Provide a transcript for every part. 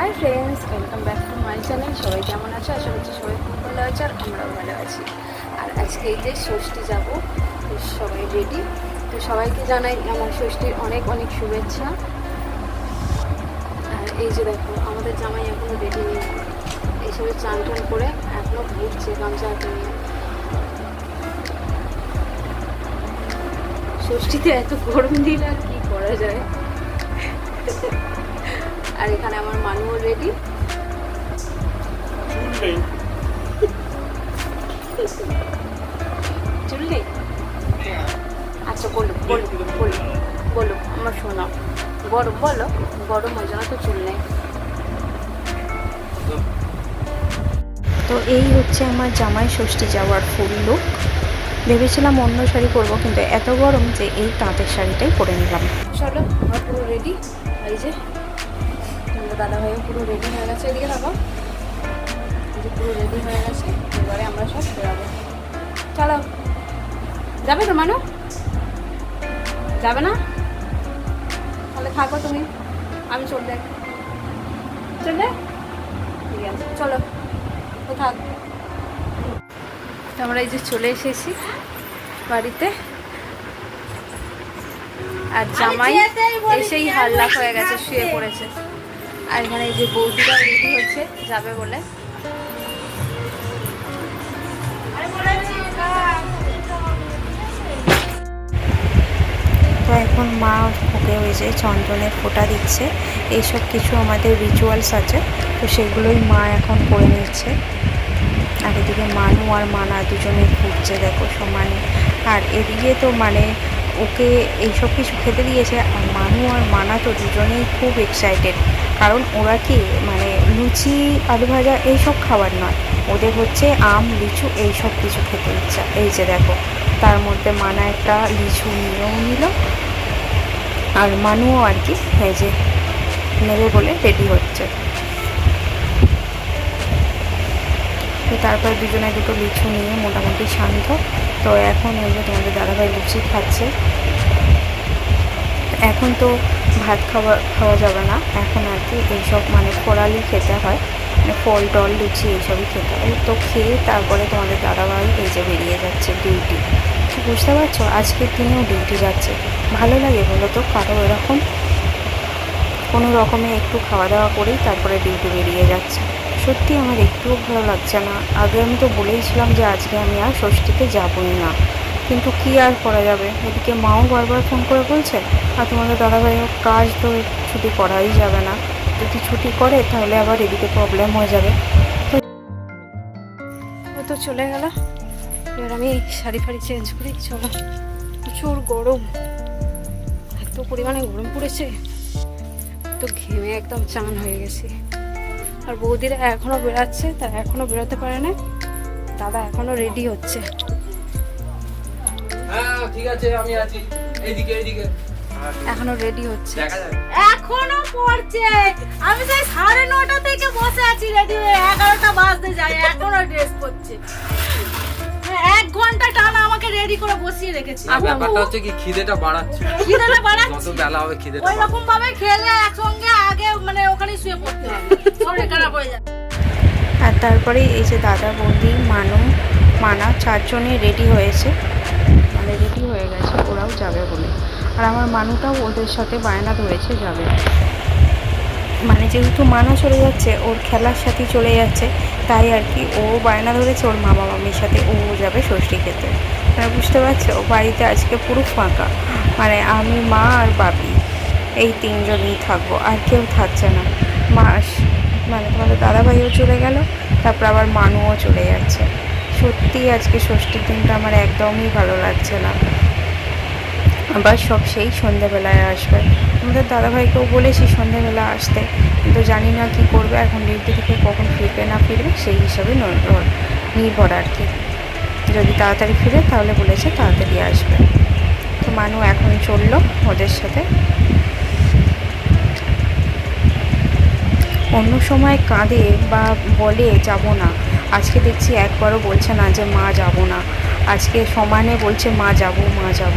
Hi friends welcome back to my channel সবাই কেমন আছো? আশা করছি সবাই খুব ভালো আছে আর আমরাও ভালো আছি। আর আজকে এই যে ষষ্ঠী যাব, তো সবাই রেডি তো সবাইকে জানাই আমার ষষ্ঠীর অনেক অনেক শুভেচ্ছা। আর এই যে দেখো, আমাদের জামাই এখনও রেডি নেই। এইসবে চান টান করে এখনও ঘুরছে, গামছা নিয়ে। ষষ্ঠীতে এত গরম দিন আর কি করা যায়? আর এখানে আমার মানুও রেডি চুল নেই আচ্ছা বলো বলো বলো বলো আমার শোনাও গরম বলো গরম হয়ে না তো চুল নেই। তো এই হচ্ছে আমার জামাই ষষ্ঠী যাওয়ার ফুল লুক ভেবেছিলাম অন্য শাড়ি পরবো কিন্তু এত গরম যে এই তাঁতের শাড়িটাই পরে নিলাম। চলো আমার পুরো রেডি এই যে দাদা ভাইও পুরো রেডি হয়ে গেছে। এদিকে থাকো পুরো রেডি হয়ে গেছে। এবারে আমরা সব বেরাবো। চলো। যাবে তো মানু? যাবে না? তাহলে থাকো তুমি। আমি চলবে চলবে ঠিক আছে চলো। তো থাক। আমরা এই যে চলে এসেছি বাড়িতে। আর জামাই এসেই হাল্লা হয়ে গেছে শুয়ে পড়েছে। আর এখানে এই যে বৌদিরা রেডি হচ্ছে, যাবে বলে। তো এখন মা ওকে ওই যে চন্দনের ফোঁটা দিচ্ছে। এইসব কিছু আমাদের রিচুয়ালস আছে, তো সেগুলোই মা এখন করে নিচ্ছে। আর এদিকে মানু আর মানা দুজনে ঘুরছে, দেখো সমানে। আর এদিকে তো মানে ওকে এইসব কিছু খেতে দিয়েছে, আর মানু আর মানা তো দুজনেই খুব এক্সাইটেড কারণ ওরা কি মানে লুচি, আলু ভাজা এইসব খাবার নয়। ওদের হচ্ছে আম, লিচু এইসব কিছু খেতে ইচ্ছা। এই যে দেখো, তার মধ্যে মানা একটা লিচু নিয়েও নিল, আর মানুও আর কি এই যে নেবে বলে রেডি হচ্ছে। তো তারপর দুজনে দুটো লিচু নিয়ে মোটামুটি শান্ত। তো এখন ওই যে তোমাদের দাদাভাই লুচি খাচ্ছে। এখন তো ভাত খাওয়া খাওয়া যাবে না। এখন আর কি এইসব মানে ফোড়ালি খেতে হয়। মানে ফল টল, লুচি এইসবই খেতে হয়। তো খেয়ে তারপরে তোমাদের দাদাভাই এই যে বেরিয়ে যাচ্ছে ডিউটি বুঝতে পারছ? আজকের দিনেও ডিউটি যাচ্ছে। ভালো লাগে বলো তো? কারও এরকম কোনো রকমে একটু খাওয়া দাওয়া করেই তারপরে ডিউটি বেরিয়ে যাচ্ছে। সত্যি আমার একটুও ভালো লাগছে না। আগে আমি তো বলেইছিলাম যে আজকে আমি আর ষষ্ঠীতে যাবই না। কিন্তু কি আর করা যাবে? এদিকে মাও বারবার ফোন করে বলছে, আর তোমাদের দাদাভাইও কাজ তো ছুটি করাই যাবে না। যদি ছুটি করে, তাহলে আবার এদিকে প্রবলেম হয়ে যাবে। ও তো চলে গেল। এবার আমি শাড়ি ফাড়ি চেঞ্জ করি, চলো। প্রচুর গরম। এত পরিমাণে গরম পড়েছে। তো ঘেমে একদম চান হয়ে গেছি। আর বৌদিরা এখনও বেরাচ্ছে, তারা এখনও বেরোতে পারে না দাদা এখনও রেডি হচ্ছে। হ্যাঁ ঠিক আছে আমি আছি। এইদিকে এইদিকে। এখনও রেডি হচ্ছে। এখনও পড়ছে। আমি সেই সাড়ে নটা থেকে বসে আছি রেডি হয়ে। এগারোটা বাজতে যায় এখনও ড্রেস করছে। হ্যাঁ, এক ঘণ্টা টানা আমাকে রেডি করে বসিয়ে রেখেছে। আর ব্যাপারটা হচ্ছে কি খিদেটা বাড়াচ্ছে। খিদেটা যত বাড়াচ্ছি বেলা হবে খিদেটা ওই রকম ভাবে খেলে একসঙ্গে আগে মানে ওখানে শুয়ে পড়তে হবে। শরীর খারাপ হয়ে যাবে। আর তারপরে এই যে দাদা বৌদি মানু মানা চারজনে রেডি হয়েছে। মানে রেডি হয়ে গেছে, ওরাও যাবে বলে। আর আমার মানুটাও ওদের সাথে বায়না ধরেছে যাবে। মানে যেহেতু মানা চলে যাচ্ছে, ওর খেলার সাথে চলে যাচ্ছে, তাই আর কি ও বায়না ধরেছে ওর মামা মামির সাথে, ও যাবে ষষ্ঠী খেতে মানে বুঝতে পারছ বাড়িতে আজকে পুরো ফাঁকা। মানে আমি, মা আর বাপি, এই তিনজনই থাকব, আর কেউ থাকছে না। মাস মানে তোমাদের দাদাভাইও চলে গেল, তারপর আবার মানুও চলে যাচ্ছে। সত্যি আজকে ষষ্ঠীর দিনটা আমার একদমই ভালো লাগছে না। আবার সব সেই সন্ধেবেলায় আসবে। আমাদের দাদাভাইকেও বলেছি সন্ধেবেলা আসতে, কিন্তু জানি না কি করবে, এখন ডিউটি থেকে কখন ফিরবে না ফিরবে, সেই হিসাবে নির্ভর নির্ভর আর কি। যদি তাড়াতাড়ি ফিরে তাহলে বলেছে তাড়াতাড়ি আসবে। তো মানু এখন চলল ওদের সাথে। অন্য সময় কাঁদে বা বলে, যাব না। আজকে দেখছি একবারও বলছে না যে মা যাব না। আজকে সমানে বলছে মা যাব মা যাব।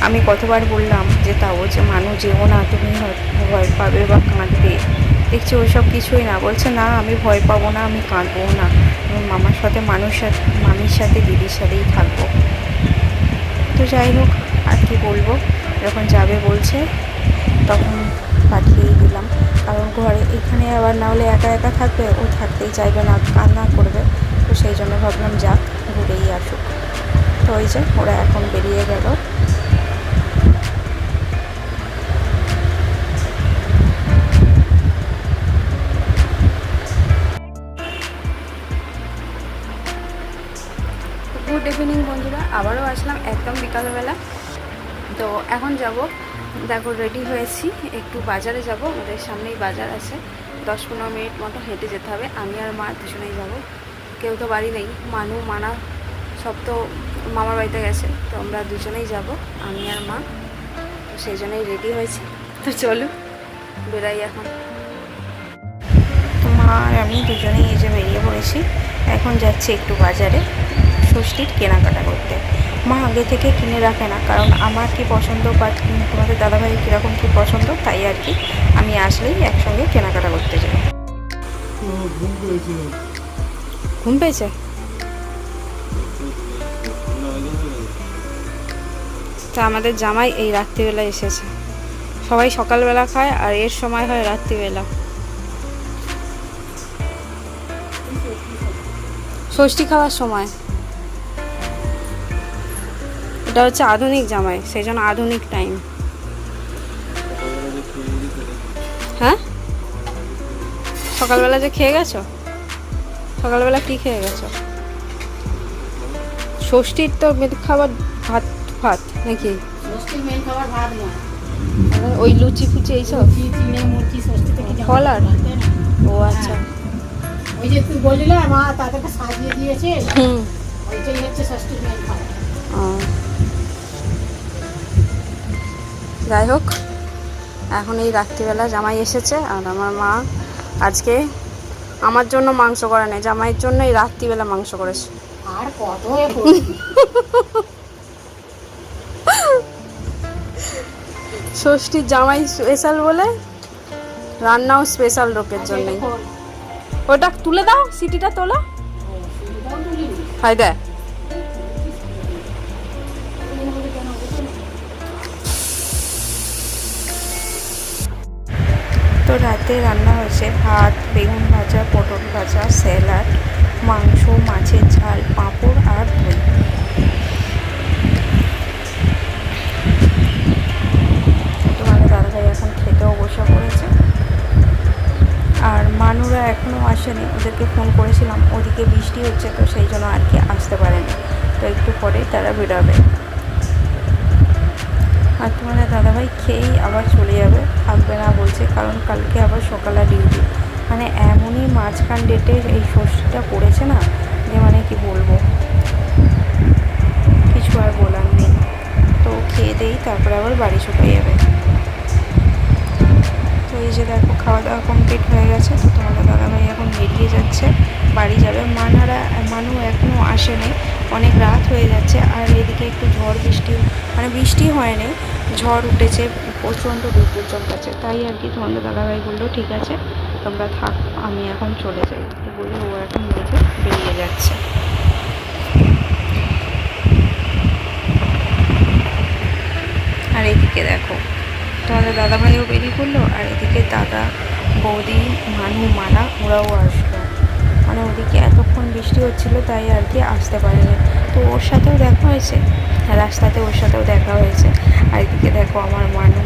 আমি কতবার বললাম যে তাও যে মানুষ যেও না, তুমি ভয় পাবে বা কাঁদবে। দেখছি ওইসব কিছুই না। বলছে, না, আমি ভয় পাবো না, আমি কাঁদবো না। মামার সাথে মানুষ মামির সাথে, দিদির সাথেই থাকব। তো যাই হোক, আর কি বলব? যখন যাবে বলছে, তখন পাঠিয়েই দিলাম। কারণ ঘরে এখানে আবার না হলে একা একা থাকবে, ও থাকতেই চাইবে না, কান্না করবে। তো সেই জন্য ভাবলাম যাক ঘুরেই আসুক। তো ওই যে, ওরা এখন বেরিয়ে গেল। গুড ইভিনিং বন্ধুরা, আবারও আসলাম একদম বিকালবেলা। তো এখন যাব দেখো রেডি হয়েছি। একটু বাজারে যাব, আমাদের সামনেই বাজার আছে। দশ পনেরো মিনিট মতো হেঁটে যেতে হবে। আমি আর মা দুজনেই যাব। কেউ তো বাড়ি নেই। মানু, মানা সব তো মামার বাড়িতে গেছে। তো আমরা দুজনেই যাব, আমি আর মা। তো সেই জন্যই রেডি হয়েছি। তো চলো, বেরাই এখন। তো মা আর আমি দুজনেই এই যে বেরিয়ে পড়েছি। এখন যাচ্ছি একটু বাজারে। ষষ্ঠীর কেনাকাটা করতে। মা আগে থেকে কিনে রাখে না কারণ আমার কি পছন্দ বা তোমাদের দাদাভাইয়ের কীরকম কী পছন্দ তাই আর কি আমি আসলেই একসঙ্গে কেনাকাটা করতে যাই। ঘুম পেয়েছে? তা আমাদের জামাই এই রাত্রিবেলা এসেছে। সবাই সকালবেলা খায় আর এর সময় হয় রাত্রিবেলা। ষষ্ঠী খাওয়ার সময়। এটা হচ্ছে আধুনিক জামাই সেই জন্য আধুনিক টাইম হ্যাঁ? সকালবেলা যে খেয়ে গেছো? সকালবেলা কি খেয়ে গেছো? ষষ্ঠীর তো মেন খাবার ভাত ভাত নাকি? ষষ্ঠীর মেন খাবার ভাত নয়। ওই লুচি ফুচি এইসব? ফল আর? ও আচ্ছা। ওই যে তুই বললি না মা তাদেরকে সাজিয়ে দিয়েছে? হুম। ওইটাই হচ্ছে ষষ্ঠীর মেন খাবার। যাই হোক এখন এই রাত্রিবেলা জামাই এসেছে আর আমার মা আজকে আমার জন্য মাংস করে নেই জামাইয়ের জন্য এই রাত্রিবেলা মাংস করেছে আর কত ষষ্ঠীর জামাই স্পেশাল বলে রান্নাও স্পেশাল লোকের জন্যই। ওটা তুলে দাও সিটিটা তোলা। ও, সিঁড়িটাও রাতে রান্না হয়েছে ভাত, বেগুন ভাজা, পটল ভাজা, স্যালাড, মাংস, মাছের ঝাল, পাঁপড় আর দই। তোমাদের দাদাভাই এখন খেতেও বসে পড়েছে। আর মানুরা এখনও আসেনি, ওদেরকে ফোন করেছিলাম, ওদিকে বৃষ্টি হচ্ছে তো সেই জন্য আর কি আসতে পারেনি। তো একটু পরেই তারা বেরোবে। আর তোমাদের দাদাভাই খেয়েই আবার চলে যাবে। থাকবে না বলছে, কারণ কালকে আবার সকালে ডিউটি মানে এমনই মাঝখান ডেটে এই ষষ্ঠীটা পড়েছে না, যে মানে কি বলব? কিছু আর বলার নেই। তো খেয়ে দেই, তারপরে আবার বাড়ি চলে যাবে। তো এই যে দেখো খাওয়া দাওয়া কমপ্লিট হয়ে গেছে। তো তোমাদের দাদাভাই এখন বেরিয়ে যাচ্ছে। বাড়ি যাবে। মানারা, মানু এখনও আসেনি। অনেক রাত হয়ে যাচ্ছে আর এদিকে একটু ঝড় বৃষ্টি মানে বৃষ্টি হয়নি, ঝড় উঠেছে, প্রচণ্ড বিদ্যুৎ চমকাচ্ছে। তাই আর কি তোমাদের দাদাভাই বলল, ঠিক আছে, তোমরা থাক, আমি এখন চলে যাই। বলে ও এখন মেঝে বেরিয়ে যাচ্ছে। আর এদিকে দেখো তোমাদের দাদাভাইও বেরিয়ে পড়ল, আর এদিকে দাদা, বৌদি, মানু মানা ওরাও আসলো। মানে ওদিকে এতক্ষণ বৃষ্টি হচ্ছিল, তাই আর কি আসতে পারেনি। তো ওর সাথেও দেখা হয়েছে, রাস্তাতে ওর সাথেও দেখা হয়েছে। আর এদিকে দেখো আমার মানু।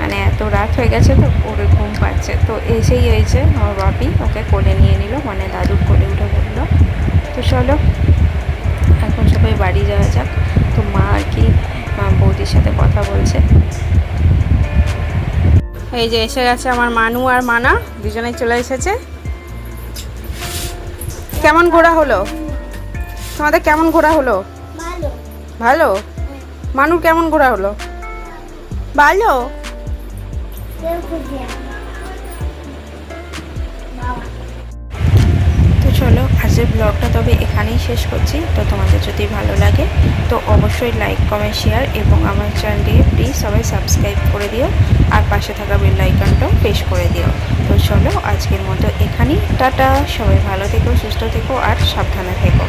মানে এত রাত হয়ে গেছে তো, ওর ঘুম পাচ্ছে। তো এসেই হয়েছে আমার বাপি ওকে কোলে নিয়ে নিল মানে দাদুর কোলে উঠে পড়ল। তো চলো, এখন সবাই বাড়ি যাওয়া যাক। তো মা আর কি বৌদির সাথে কথা বলছে। এই যে এসে গেছে আমার মানু আর মানা, দুজনেই চলে এসেছে। কেমন ঘোরা হলো? তোমাদের কেমন ঘোরা হলো? ভালো। মানুষ কেমন ঘোরা হলো? ভালো। তো চলো আজকের ব্লগটা তবে এখানেই শেষ করছি। তো তোমাদের যদি ভালো লাগে তো অবশ্যই লাইক কমেন্ট শেয়ার এবং আমার চ্যানেলটি প্লিজ সবাই সাবস্ক্রাইব করে দিও। আর পাশে থাকা বেল আইকনটাও প্রেস করে দিও। চলো আজকের মতো এখানেই। টাটা সবাই ভালো থেকো সুস্থ থেকো আর সাবধানে থেকো।